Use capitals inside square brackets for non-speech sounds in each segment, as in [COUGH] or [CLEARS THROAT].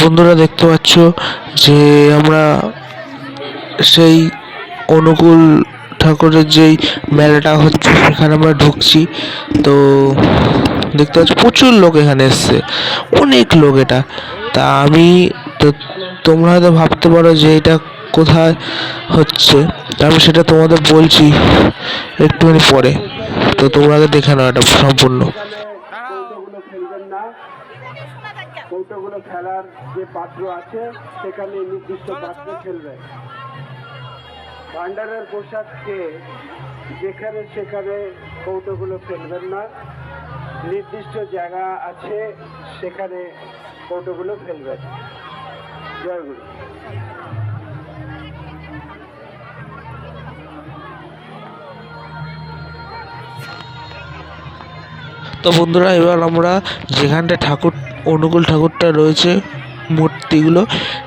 বন্ধুরা দেখতে পাচ্ছ যে আমরা সেই অনুকূল ঠাকুরের যেই মেলাটা হচ্ছে, সেখানে আমরা ঢুকছি। তো দেখতে পাচ্ছ প্রচুর লোক এখানে এসছে। অনেক লোক এটা। তা আমি তো তোমরা হয়তো ভাবতে পারো যে এটা কোথায় হচ্ছে। আমি সেটা তোমাদের বলছি একটুখানি পরে। তো তোমরা দেখে নাও এটা সম্পূর্ণ কৌটোগুলো খেলবেন না কৌটোগুলো খেলার যে পাত্র আছে সেখানে নির্দিষ্ট পাত্র খেলবেন ভান্ডারের পোশাককে যেখানে সেখানে কৌটোগুলো ফেলবেন না। নির্দিষ্ট জায়গা আছে সেখানে কৌটোগুলো ফেলবেন। জয়গুরু তো বন্ধুরা এবার আমরা যেখানটা ঠাকুর অনুকূল ঠাকুরটা রয়েছে, মূর্তিগুলো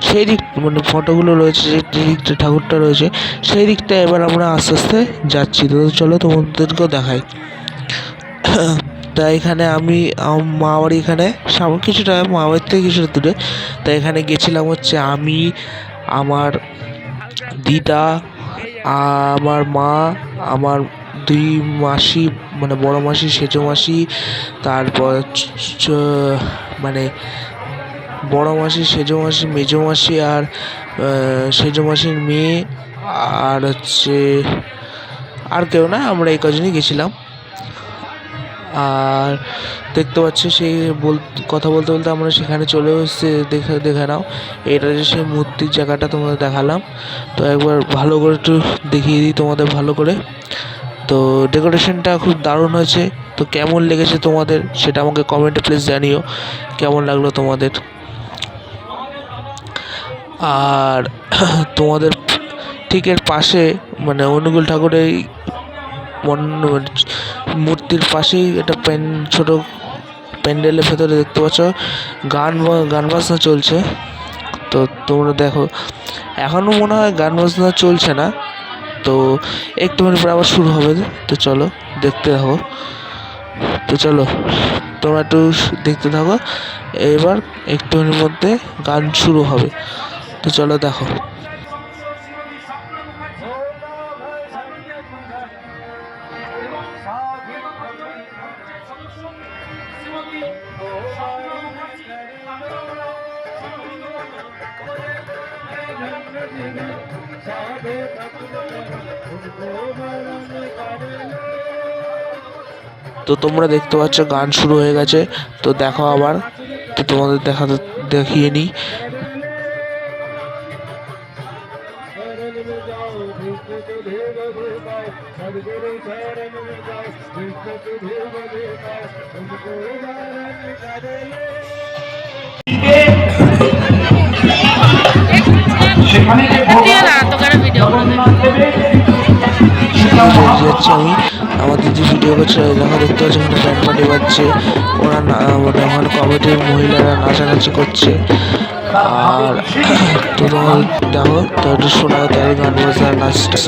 সেই দিক মানে ফটোগুলো রয়েছে, যে দিকটা ঠাকুরটা রয়েছে সেই দিকটা এবার আমরা আস্তে আস্তে যাচ্ছি। তো চলো তোমাদেরকেও দেখাই। তা এখানে আমি মা বাড়ি এখানে, সামনে কিছুটা, মা বাড়ির থেকে কিছুটা দূরে। তা এখানে গেছিলাম হচ্ছে আমি, আমার দিদা আমার মা, আমার দুই মাসি মানে বড় মাসি, সেজো মাসি, তারপর মানে বড় মাসি, সেজো মাসি, মেজো মাসি আর সেজো মাসির মেয়ে আর হচ্ছে, আর কেউ না, আমরা এই কজনই গেছিলাম। আর দেখতে পাচ্ছ সেই বল, কথা বলতে বলতে আমরা সেখানে চলে এসেছি, দেখে দেখে নাও। এটা যে সেই মূর্তির জায়গাটা তোমাদের দেখালাম। তো একবার ভালো করে একটু দেখিয়ে দিই তোমাদের ভালো করে। তো ডেকোরেশনটা খুব দারুণ হয়েছে। তো কেমন লেগেছে তোমাদের সেটা আমাকে কমেন্টে প্লিজ জানিও, কেমন লাগল তোমাদের? আর [CLEARS THROAT] তোমাদের ঠিক এর পাশে মানে অনুকূল ঠাকুরের এই মূর্তির পাশেই একটা প্যান ছোট প্যান্ডেলের ভেতরে দেখতে পাচ্ছ, গান গান বাজনা চলছে। তো তোমরা দেখো এখনও মনে হয় গান বাজনা চলছে না। তো একটু মিনিট পরে আবার শুরু হবে। তো চলো, দেখতে থাকো। তো চলো, তোমরা একটু দেখতে থাকো। এবার একটুখানির মধ্যে গান শুরু হবে। তো চলো, দেখো। তো তোমরা দেখতে পাচ্ছ, গান শুরু হয়ে গেছে। তো দেখো আবার, তো তোমাদের দেখাতে, দেখিয়ে নিই। সেখানে যে আমি আমার দিদি ভিডিও করছে দেখা দেখতে পাচ্ছি এখানে ব্যান্ড পার্টি বাজছে। ওরা মানে ওখানে কমিটির মহিলারা নাচানাচি করছে। আর তো দেখো, তো একটু শোনা তাদের গান বাজনা নাচটা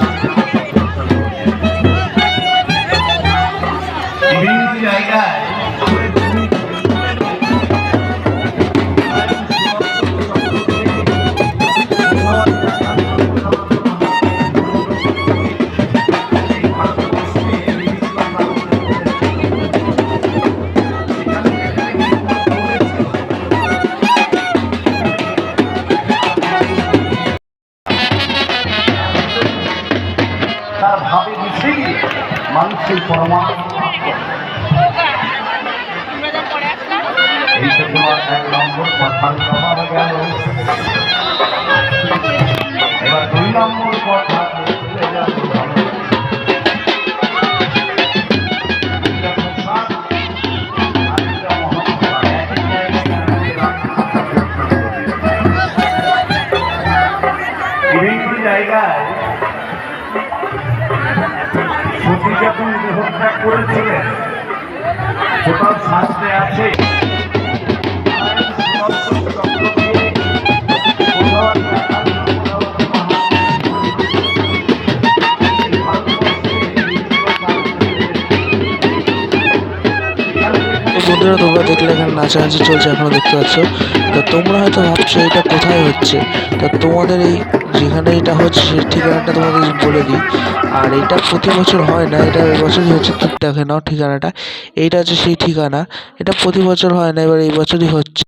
মানুষের পরমাত্মা এই তো তোমার এক জায়গায় করেছিলেন কোথাও শাস্ত্রে আছে। বন্ধুরা তোমরা দেখলে এখানে নাচানাচি চলছে এখনও দেখতে পাচ্ছ। তা তোমরা হয়তো ভাবছ, এটা কোথায় হচ্ছে? তা তোমাদের এই যেখানে এটা হচ্ছে, সেই ঠিকানাটা তোমাকে বলে দিই। আর এটা প্রতি বছর হয় না, এটা এবছরই হচ্ছে দেখে নাও ঠিকানাটা। এইটা হচ্ছে সেই ঠিকানা। এটা প্রতি বছর হয় না, এবার এই বছরই হচ্ছে।